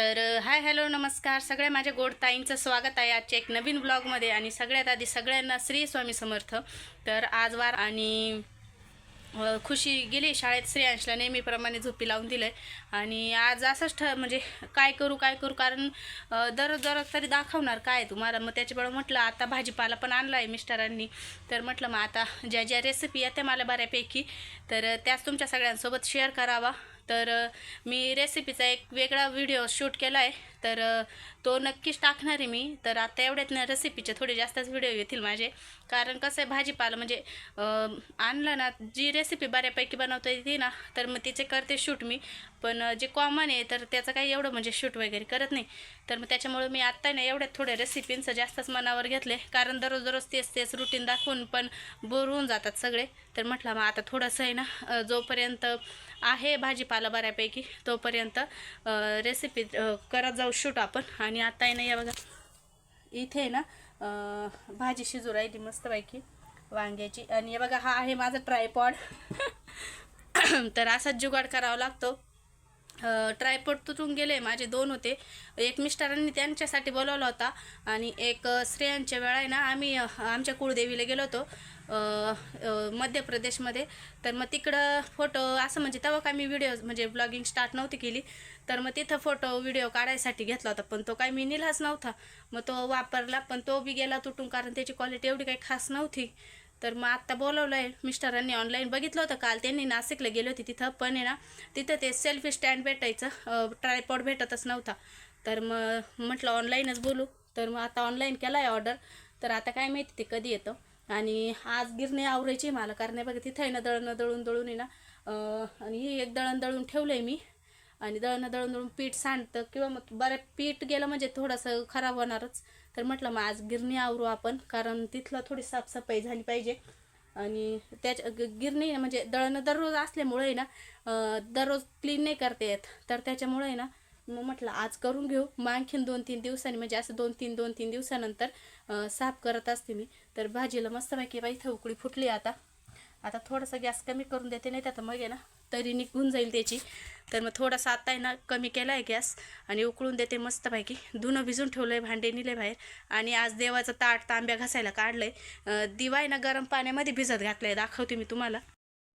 तर hi hello नमस्कार. सगळ्या माझ्या गोड ताईंचं स्वागत आहे आजच्या एक नवीन ब्लॉगमध्ये आणि सगळ्यात आधी सगळ्यांना श्री स्वामी समर्थ. तर आज वार आणि खुशी गेली शाळेत श्रेयांशला नेहमीप्रमाणे झोपी लावून दिलं आहे आणि आज असंच ठ म्हणजे काय करू काय करू? कारण दर दर तरी दाखवणार काय तुम्हाला? मग त्याच्याबरोबर म्हटलं आता भाजीपाला पण आणला आहे मिस्टरांनी. तर म्हटलं मग आता ज्या ज्या रेसिपी येत्या मला बऱ्यापैकी तर त्याच तुमच्या सगळ्यांसोबत शेअर करावा. तर मी रेसिपीचा एक वेगळा व्हिडिओ शूट केला आहे तर तो नक्कीच टाकणार आहे मी. तर आता एवढ्यात ना रेसिपीचे थोडे जास्तच व्हिडिओ येतील माझे. कारण कसं आहे भाजीपाला म्हणजे आणलं ना जी रेसिपी बऱ्यापैकी बनवता येते ना तर मग तिचे करते शूट मी. पण जे कॉमन आहे तर त्याचं काही एवढं म्हणजे शूट वगैरे करत नाही. तर मग त्याच्यामुळे मी आत्ता ना एवढ्यात थोड्या रेसिपींचं जास्तच मनावर घेतले कारण दररोज दररोज तेच तेच रुटीन दाखवून पण बोर होऊन जातात सगळे. तर म्हटलं मग आता थोडंसं आहे ना जोपर्यंत आहे भाजीपाला बऱ्यापैकी तोपर्यंत रेसिपी करत जाऊ शूट आपण. आणि आता आहे ना या बघा इथे ना भाजी शिजू राहिली मस्तपैकी वांग्याची. आणि हे बघा हा आहे माझा ट्रायपॉड तर असाच जुगाड करावा लागतो. ट्रायपॉड तुटून गेले. माझे दोन होते. एक मिस्टरांनी त्यांच्यासाठी बोलवला होता आणि एक स्त्रियांच्या वेळा आहे ना आम्ही आमच्या कुळदेवीला गेलो होतो मध्य प्रदेशमध्ये तर मग तिकडं फोटो असं म्हणजे तेव्हा काय मी व्हिडिओ म्हणजे ब्लॉगिंग स्टार्ट नव्हती केली. तर मग तिथं फोटो व्हिडिओ काढायसाठी घेतला होता. पण तो काही मी नेलाच नव्हता. मग तो वापरला पण तो बी गेला तुटून कारण त्याची क्वालिटी एवढी काही खास नव्हती. तर मग आत्ता बोलवलं आहे मिस्टरांनी ऑनलाईन बघितलं होतं काल त्यांनी नाशिकला गेले होते तिथं पण आहे ना तिथं ते सेल्फी स्टँड भेटायचं ट्रायपॉड भेटतच नव्हता. तर मग म्हटलं ऑनलाईनच बोलू. तर मग आता ऑनलाईन केला आहे ऑर्डर तर आता काय माहिती ते कधी येतं. आणि आज गिरणी आवरायची आहे मला कारण बघा तिथं आहे ना दळणं दळून दळून आहे ना आणि हे एक दळण दळून ठेवलं आहे मी. आणि दळणं दळून दळून पीठ सांडतं किंवा मग बरं पीठ गेलं म्हणजे थोडंसं खराब होणारच. तर म्हटलं मग आज गिरणी आवरू आपण कारण तिथलं थोडी साफसफाई झाली पाहिजे. आणि त्याच्या ग- गिरणी म्हणजे दळणं दररोज असल्यामुळे ना दररोज क्लीन नाही करता येत. तर त्याच्यामुळे ना मग म्हटलं आज करून घेऊ. मग आणखीन दोन तीन दिवसांनी म्हणजे असं दोन तीन दोन तीन दिवसानंतर साफ करत असते मी. तर भाजीला मस्तपैकी बाई इथं उकळी फुटली आता. आता थोडंसं गॅस कमी करून देते नाही तर मग आहे ना तरी निघून जाईल त्याची. तर मग थोडासा आता आहे ना कमी केला आहे गॅस आणि उकळून देते मस्तपैकी. धुणं भिजून ठेवलं आहे भांडे निले बाहेर. आणि आज देवाचं ताट तांब्या घासायला काढलं आहे दिवा आहे ना गरम पाण्यामध्ये भिजत घातलं आहे दाखवते मी तुम्हाला.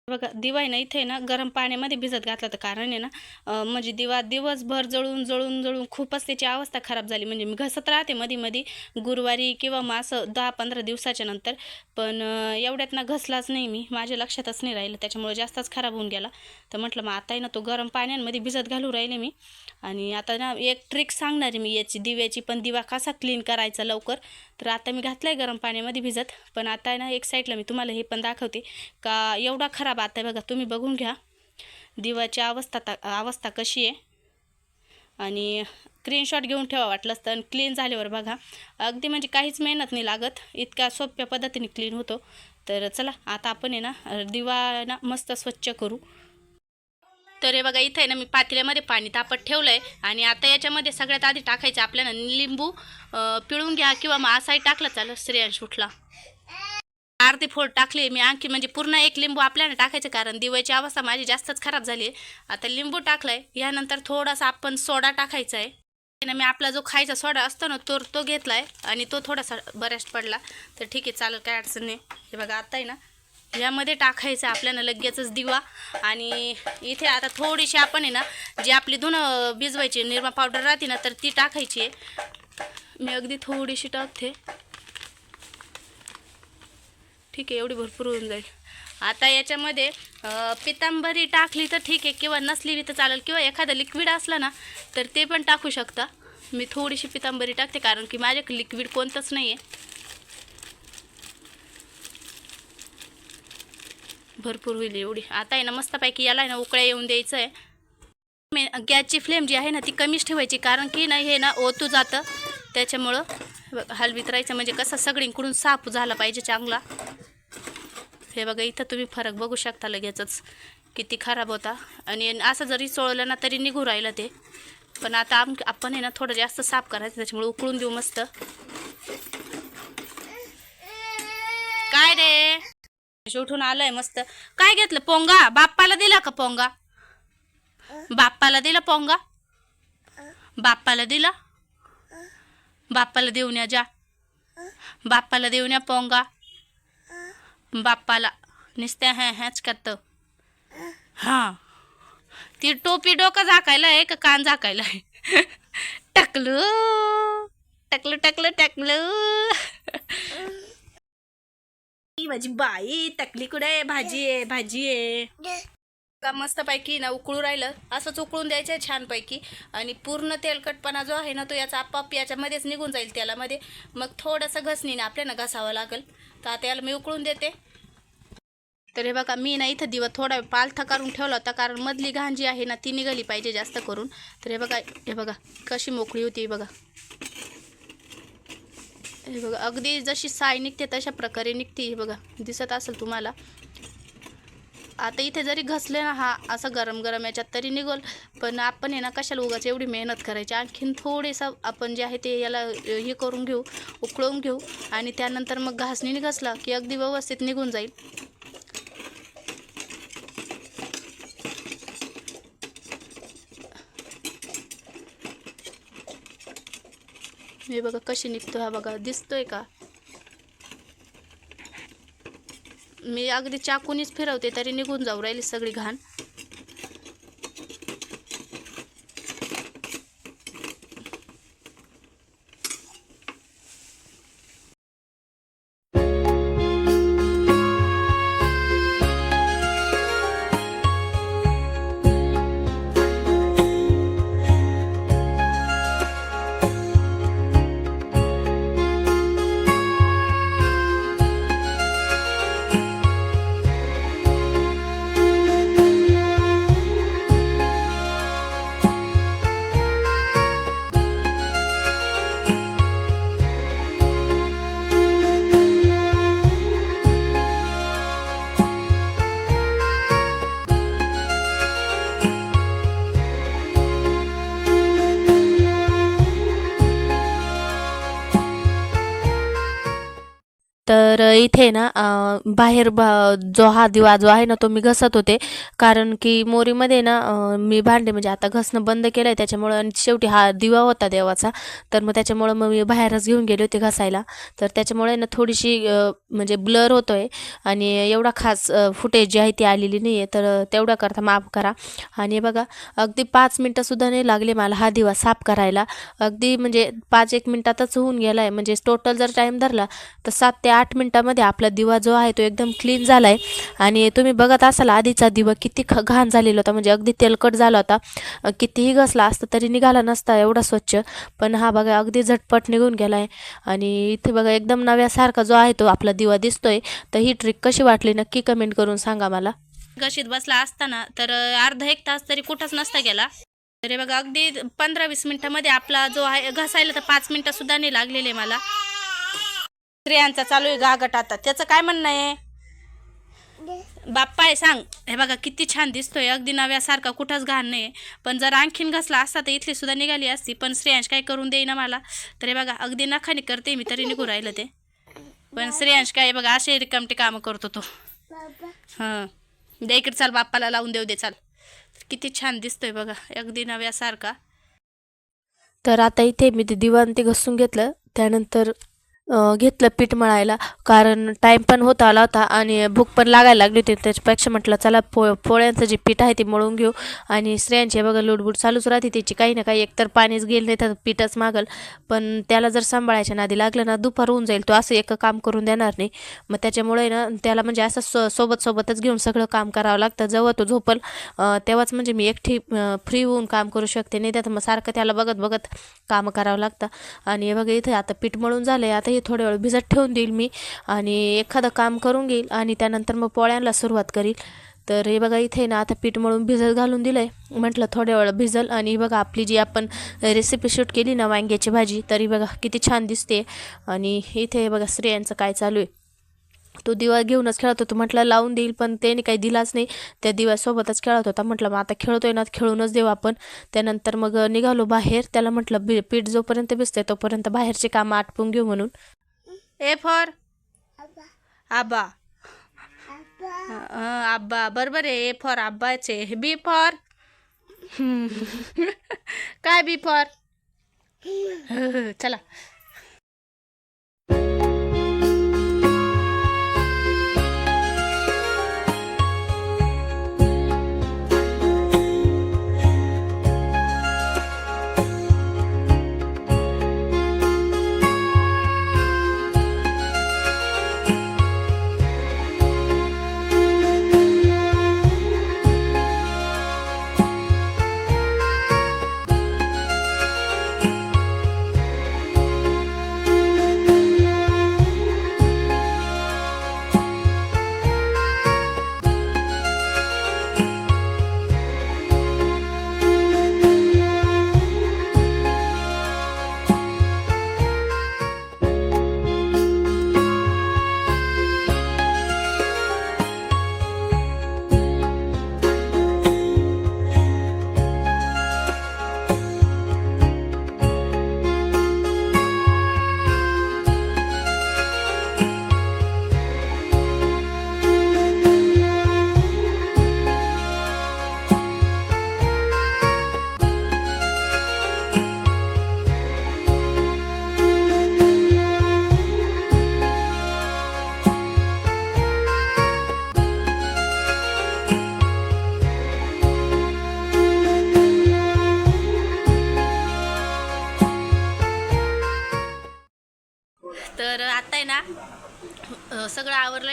बघा दिवा आहे ना इथे ना गरम पाण्यामध्ये भिजत घातला तर कारण आहे ना म्हणजे दिवा दिवसभर जळून जळून जळून खूपच त्याची अवस्था खराब झाली. म्हणजे मी घसत राहते मध्ये मध्ये गुरुवारी किंवा मग असं दहा पंधरा दिवसाच्या नंतर. पण एवढ्यात ना घसलाच नाही मी. माझ्या लक्षातच नाही राहिलं. त्याच्यामुळे जास्तच खराब होऊन गेला. तर म्हटलं मग आता आहे ना तो गरम पाण्यामध्ये भिजत घालू राहिले मी. आणि आता ना एक ट्रिक सांगणार आहे मी याची. दिव्याची पण दिवा कसा क्लीन करायचा लवकर? तर आता मी घातला आहे गरम पाण्यामध्ये भिजत. पण आता आहे ना एक साईडला मी तुम्हाला हे पण दाखवते. का एवढा खराब आता आहे. बघा तुम्ही बघून घ्या. दिवाची अवस्था ता अवस्था कशी आहे. आणि स्क्रीनशॉट घेऊन ठेवा वाटलंच तर. क्लीन झाल्यावर बघा. अगदी म्हणजे काहीच मेहनत नाही लागत. इतका सोप्या पद्धतीने क्लीन होतो. तर चला आता आपण आहे ना दिवा ना मस्त स्वच्छ करू. तर हे बघा इथं आहे ना मी पातेल्यामध्ये पाणी तापत ठेवलं आहे आणि आता याच्यामध्ये सगळ्यात आधी टाकायचं आपल्याला लिंबू पिळून घ्या किंवा मग असाही टाकलं चालेल श्रेयांश उठला. अर्धे फोड टाकले मी आणखी म्हणजे पूर्ण एक लिंबू आपल्याला टाकायचं कारण दिवाळीची अवस्था माझी जास्तच खराब झाली. आहे आता लिंबू टाकलाय यानंतर थोडासा आपण सोडा टाकायचा आहे ना मी आपला जो खायचा सोडा असतो ना तो तो घेतलाय आणि तो थोडासा बऱ्याच पडला. तर ठीक आहे चालेल काय अडचण नाही. हे बघा आता आहे ना यामध्ये टाकायचं आपल्याला लगेचच दिवा. आणि इथे आता थोडीशी आपण आहे ना जी आपली धुणं भिजवायची निरमा पावडर राहते ना तर ती टाकायची आहे. मी अगदी थोडीशी टाकते. ठीक आहे एवढी भरपूर होऊन जाईल. आता याच्यामध्ये पितांबरी टाकली तर ठीक आहे किंवा नसली बी तर चालेल किंवा एखादं लिक्विड असलं ना तर ते पण टाकू शकता. मी थोडीशी पितांबरी टाकते कारण की माझ्याकडे लिक्विड कोणतंच नाही आहे भरपूर होईल एवढी. आता आहे ना मस्तपैकी याला आहे ना उकळ्या येऊन द्यायचं आहे मे- गॅसची फ्लेम जी आहे ना ती कमीच ठेवायची कारण की ना हे ना ओतू जातं. त्याच्यामुळं बघ, हलवीत राहायचं म्हणजे कसं सगळीकडून साफ झाला पाहिजे चांगला. हे बघा इथं तुम्ही फरक बघू शकता लगेचच किती खराब होता. आणि असं जरी चोळलं ना तरी निघू राहिलं ते. पण आता आम आपण आहे ना थोडं जास्त साफ करायचं त्याच्यामुळे उकळून देऊ मस्त. काय रे? उठून आलंय मस्त. काय घेतलं? पोंगा? बाप्पाला दिला का पोंगा? बाप्पाला दिला पोंगा? बाप्पाला दिला? बाप्पाला देऊन या जा. बाप्पाला देऊन या पोंगा. बाप्पाला नुसत्या ह्या ह्याच करतं. हां. ती टोपी डोकं झाकायला आहे का कान झाकायला आहे? टकलू. टकलू टकलू टकलू. माझी बाई टकली कुठे आहे? भाजी आहे भाजी आहे. मस्तपैकी ना उकळू राहिलं असंच उकळून द्यायचं आहे छानपैकी. आणि पूर्ण तेलकटपणा जो आहे ना तो याचा आपाप याच्यामध्येच निघून जाईल तेलामध्ये. मग थोडंसं घसणीने आपल्याला घसावं लागेल. तर आता याला मी उकळून देते. तर हे बघा मी ना इथं दिवस थोडा पालथा काढून ठेवला होता कारण मधली घाण जी आहे ना ती निघाली पाहिजे जास्त करून. तर हे बघा हे बघा कशी मोकळी होती बघा. हे बघा अगदी जशी साय निघते तशा प्रकारे निघते हे बघा दिसत असेल तुम्हाला. आता इथे जरी घसले ना हा असं गरम गरम याच्यात तरी निघोल. पण आपण आहे ना कशाला उगाच एवढी मेहनत करायची? आणखीन थोडेसं आपण जे आहे ते याला हे करून घेऊ उकळून घेऊ. आणि त्यानंतर मग घासणीने घसला की अगदी व्यवस्थित निघून जाईल. हे बघा कशी निघतो हा बघा. दिसतोय का? मी अगदी चाकूनीच फिरवते तरी निघून जाऊ राहिली सगळी घाण. तर इथे ना बाहेर बा जो हा दिवा जो आहे ना तो मी घसत होते. कारण की मोरीमध्ये ना मी भांडे म्हणजे आता घसणं बंद केलं आहे त्याच्यामुळं आणि शेवटी हा दिवा होता देवाचा. तर मग त्याच्यामुळं मग मी बाहेरच घेऊन गेले होते घसायला. तर त्याच्यामुळे ना थोडीशी म्हणजे ब्लर होतो आहे आणि एवढा खास फुटेज जी आहे ती आलेली नाही आहे तर तेवढा करता माफ करा. आणि बघा अगदी पाच मिनटंसुद्धा नाही लागले मला हा दिवा साफ करायला. अगदी म्हणजे पाच एक मिनटातच होऊन गेला आहे म्हणजे टोटल जर टाईम धरला तर सात ते आठ मिनटामध्ये आपला दिवा जो आहे तो एकदम क्लीन झाला आहे आणि तुम्ही बघत असाल आधीचा दिवा किती ख घाण झालेला होता. म्हणजे अगदी तेलकट झाला होता. कितीही घसला असता तरी निघाला नसता एवढा स्वच्छ. पण हा बघा अगदी झटपट निघून गेला आहे आणि इथे बघा एकदम नव्यासारखा जो आहे तो आपला दिवा दिसतोय. तर ही ट्रिक कशी वाटली नक्की कमेंट करून सांगा मला. गशीत बसला असताना तर अर्धा एक तास तरी कुठंच नसता गेला. तरी बघा अगदी पंधरा वीस मिनिटामध्ये आपला जो आहे घसायला तर पाच मिनिटं सुद्धा नाही लागलेले मला. स्त्रियांचा चालू आहे गागट आता. त्याचं काय म्हणणं आहे? बाप्पा आहे सांग. हे बघा किती छान दिसतोय. अगदी नव्यासारखा कुठंच घाण नाही पण जर आणखीन घसला असता तर इथली सुद्धा निघाली असती. पण श्रेयांश काय करून देईना मला. तर हे बघा अगदी नखाने करते मी तरी निघू राहिलं ते. पण श्रेयांश काय बघा असे रिकामटे कामं करतो तो. हां. दे इकडे चाल बाप्पाला लावून देऊ दे चाल. किती छान दिसतोय बघा अगदी नव्यासारखा. तर आता इथे मी ते दिवाण ते घसून घेतलं. त्यानंतर घेतलं पीठ मळायला. कारण टाईम पण होत आला होता आणि भूक पण लागायला लागली होती. त्याच्यापेक्षा म्हटलं चला पो पोळ्यांचं जे पीठ आहे ते मळून घेऊ. आणि स्त्रियांची बघा लुडबुड चालूच राहते त्याची काही ना काही एकतर पाणीच गेलं नाही तर पीठच मागल. पण त्याला जर सांभाळायच्या नादी लागलं ना दुपार होऊन जाईल. तो असं एक काम करून देणार नाही. मग त्याच्यामुळे ना त्याला म्हणजे असं सो सोबत सोबतच घेऊन सगळं काम करावं लागतं. जेव्हा तो झोपल. तेव्हाच म्हणजे मी एकटी फ्री होऊन काम करू शकते. नाही त्यात मग सारखं त्याला बघत बघत कामं करावं लागतं. आणि हे बघा इथे आता पीठ मळून झालं आहे आता हे थोड्या वेळ भिजत ठेवून देईल मी आणि एखादं काम करून घेईल आणि त्यानंतर मग पोळ्यांना सुरुवात करील. तर हे बघा इथे ना आता पीठ मळून भिजत घालून दिलं आहे म्हटलं थोड्या वेळ भिजल आणि बघा आपली जी आपण रेसिपी शूट केली ना वांग्याची भाजी तरी बघा किती छान दिसते. आणि इथे बघा स्त्रियांचं काय चालू आहे. तो दिवा घेऊनच खेळत होतो. म्हटलं लावून देईल पण त्याने काही दिलाच नाही. त्या दिव्यासोबतच खेळत होता. म्हटलं मग आता खेळतोय ना खेळूनच देऊ आपण. त्यानंतर मग निघालो बाहेर. त्याला म्हटलं बी पीठ जोपर्यंत भिजते तोपर्यंत बाहेरचे कामं आटपून घेऊ म्हणून. A for. आबा. आब्बा बरोबर आहे. ए फॉर आब्बाचे बी फॉर. काय बी फॉर? चला.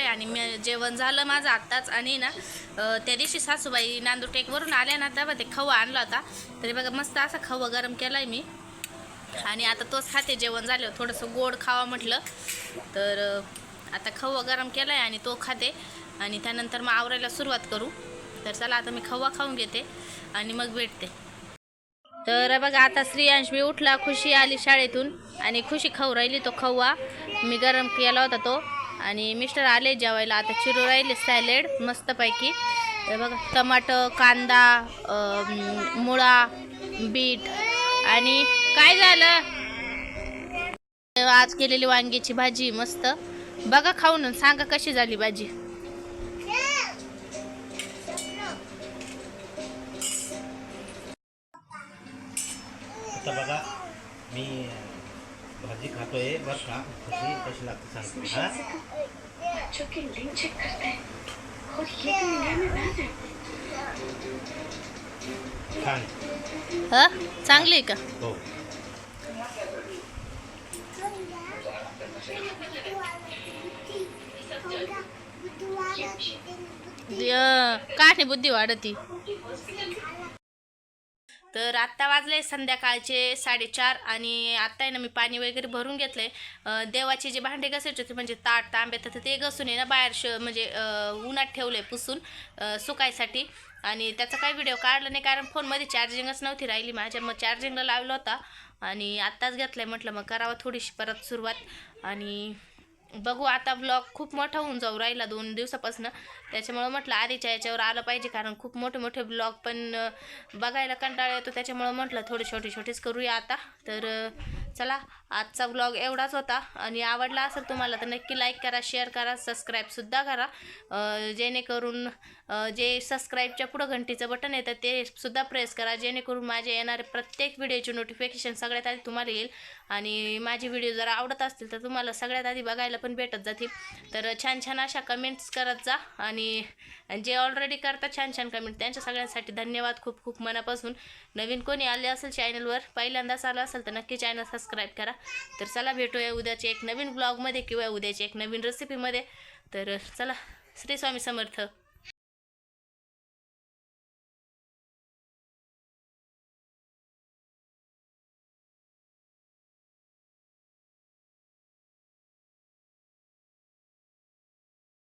आणि मी जेवण झालं माझं आत्ताच आणि ना त्या दिवशी सासूबाई नांदूटेकवरून आल्या ना तेव्हा ते खवा आणला होता. तरी बघा मस्त असा खवा गरम केला आहे मी. आणि आता तोच खाते जेवण झालं थोडंसं गोड खावा म्हटलं. तर आता खवा गरम केला आहे आणि तो खाते. आणि त्यानंतर मग आवरायला सुरुवात करू. तर चला आता मी खवा खाऊन घेते आणि मग भेटते. तर बघा आता श्रीयांश मी उठला खुशी आली शाळेतून. आणि खुशी खाऊ राहिली तो खवा. मी गरम केला होता तो. आणि मिस्टर आले जेवायला. आता चिरू राहिले सॅलेड मस्तपैकी. तर बघा टमाटर कांदा मुळा बीट आणि काय झालं? आज केलेली वांग्याची भाजी मस्त. बघा खाऊन सांगा कशी झाली भाजी. आता बघा मी भाजी खातोय बरं का कशी कशी लागते सांगतो हा बच्चों के लिंक चेक करते हैं और ये तो इंडिया में बैन है? छान. ह? चांगली आहे का? हो. काठी बुद्धी वाढती. तर आत्ता वाजले संध्याकाळचे साडेचार आणि आत्ता आहे ना मी पाणी वगैरे भरून घेतलं आहे देवाचे जे भांडे घासायचे होते म्हणजे ताट तांबे तर ते घसून आहे ना बाहेर श म्हणजे उन्हात ठेवलं आहे पुसून सुकायसाठी. आणि त्याचा काही व्हिडिओ काढला नाही कारण फोनमध्ये चार्जिंगच नव्हती राहिली माझ्या. मग चार्जिंगला लावला होता आणि आत्ताच घेतलाय म्हटलं मग करावं थोडीशी परत सुरुवात. आणि बघू आता ब्लॉग खूप मोठा होऊन जाऊ राहिला दोन दिवसापासून. त्याच्यामुळं म्हटलं आधीच्या याच्यावर आलं पाहिजे कारण खूप मोठे मोठे ब्लॉग पण बघायला कंटाळा येतो. त्याच्यामुळं म्हटलं थोडे छोटे छोटेच करूया आता. तर चला आजचा ब्लॉग एवढाच होता. आणि आवडला असेल तुम्हाला तर नक्की लाईक करा शेअर करा सबस्क्राईबसुद्धा करा. जेणेकरून जे सबस्क्राईबच्या पुढं घंटीचं बटन येतं ते सुद्धा प्रेस करा. जेणेकरून माझे येणारे प्रत्येक व्हिडिओचे नोटिफिकेशन सगळ्यात आधी तुम्हाला येईल. आणि माझे व्हिडिओ जर आवडत असतील तर तुम्हाला सगळ्यात आधी बघायला पण भेटत जातील. तर छान छान अशा कमेंट्स करत जा. आणि आणि जे ऑलरेडी करतात छान छान कमेंट त्यांच्या सगळ्यांसाठी धन्यवाद खूप खूप मनापासून. नवीन कोणी आले असेल चॅनलवर पहिल्यांदाच आलं असेल तर नक्की चॅनल सबस्क्राईब करा. तर चला भेटूया उद्याच्या एक नवीन ब्लॉगमध्ये किंवा उद्याच्या एक नवीन रेसिपीमध्ये तर चला श्री स्वामी समर्थ.